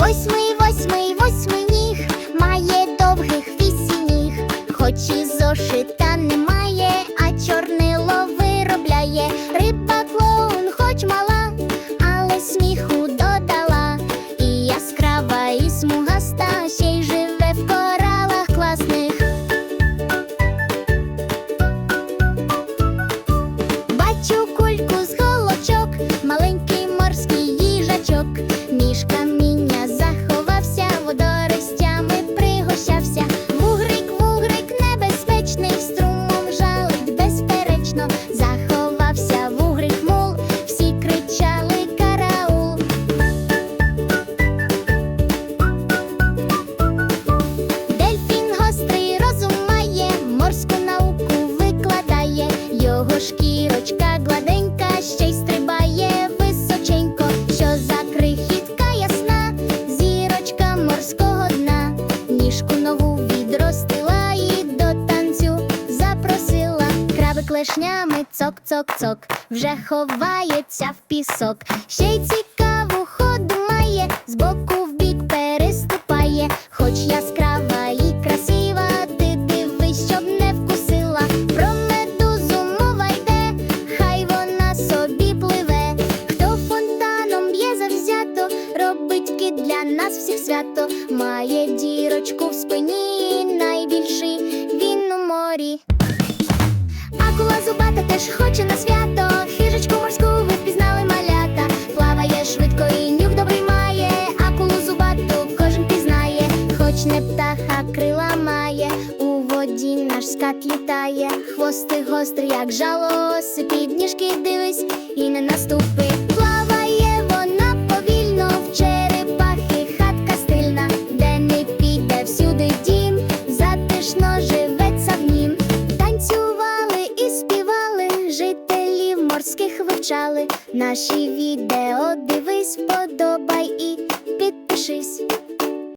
Восьмий, восьмий, восьминіг має довгих вісініг, хоч і зошита немає, а чорнило клешнями цок-цок-цок, вже ховається в пісок, ще й цікаву ходу має, з боку в бік переступає, хоч яскрава і красива, ти дивись, щоб не вкусила. Про медузу мова йде, хай вона собі пливе. Хто фонтаном б'є завзято, робить кіт для нас всіх свято, має дірочку в спині, зубата теж хоче на свято. Хижечку морську ви впізнали малята. Плаває швидко і нюх добрий має. Акулу зубату кожен пізнає, хоч не птаха крила має. У воді наш скат літає. хвости гострий, як жало, сипить ніжки дивись і не наступи. Жителів морських вивчали. Наші відео дивись, подобай і підпишись.